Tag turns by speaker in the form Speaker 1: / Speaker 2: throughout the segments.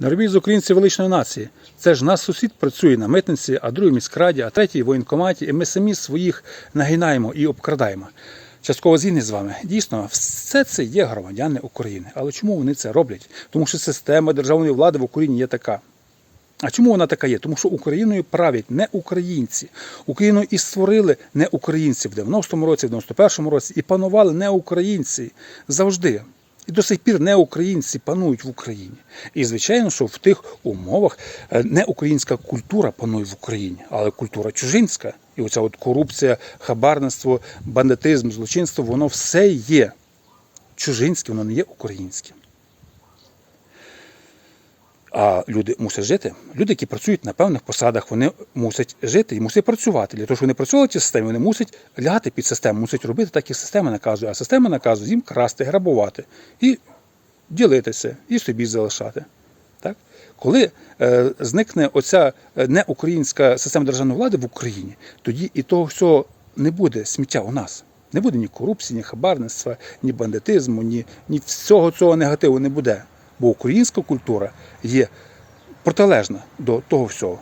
Speaker 1: Не робіть з українців величної нації. Це ж наш сусід працює на митниці, а другий міськраді, а третій в воєнкоматі, і ми самі своїх нагинаємо і обкрадаємо. Частково згідний з вами. Дійсно, все це є громадяни України. Але чому вони це роблять? Тому що система державної влади в Україні є така. А чому вона така є? Тому що Україною правлять не українці. Україну і створили не українці в 90-му році, в 91-му році, і панували не українці завжди. І до сих пір не українці панують в Україні. І звичайно, що в тих умовах е, не українська культура панує в Україні, але культура чужинська. І оця от корупція, хабарництво, бандитизм, злочинство, воно все є чужинське, воно не є українським. А люди мусять жити. Люди, які працюють на певних посадах, вони мусять жити і мусять працювати. Для того, щоб вони працювали в цій системі, вони мусять лягати під систему, мусять робити так, як система наказує. А система наказує їм красти, грабувати і ділитися, і собі залишати. Так? Коли е, зникне оця е, неукраїнська система державної влади в Україні, тоді і того всього не буде сміття у нас. Не буде ні корупції, ні хабарництва, ні бандитизму, ні, ні всього цього негативу не буде. Бо українська культура є протилежна до того всього.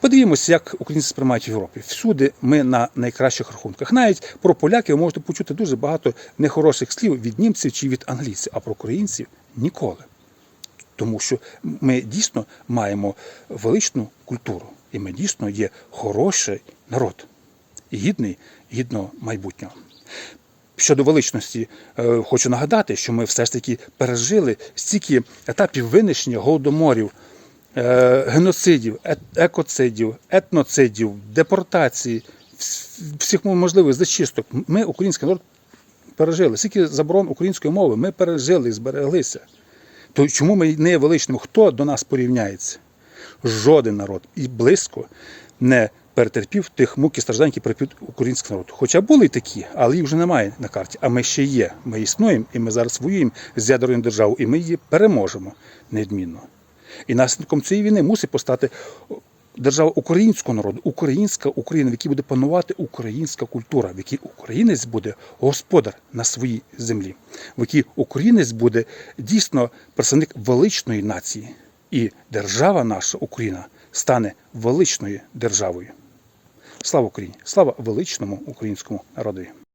Speaker 1: Подивімося, як українці сприймають в Європі. Всюди ми на найкращих рахунках. Навіть про поляків можете почути дуже багато нехороших слів від німців чи від англійців, а про українців ніколи. Тому що ми дійсно маємо величну культуру, і ми дійсно є хороший народ, гідний, гідного майбутнього. Щодо величності, е, хочу нагадати, що ми все ж таки пережили стільки етапів винищення голодоморів, е, геноцидів, екоцидів, етноцидів, депортації, всіх можливих зачисток. Ми, український народ, пережили. Скільки заборон української мови ми пережили і збереглися. То чому ми не є величними? Хто до нас порівняється? Жоден народ і близько не перетерпів тих мук і страждань, які перетерпів український народ. Хоча були такі, але їх вже немає на карті. А ми ще є. Ми існуємо, і ми зараз воюємо з ядерною державою, і ми її переможемо неодмінно. І наслідком цієї війни мусить постати держава українського народу, українська Україна, в якій буде панувати українська культура, в якій українець буде господар на своїй землі, в якій українець буде дійсно представник величної нації, і держава наша Україна стане величною державою. Слава Україні! Слава величному українському народові!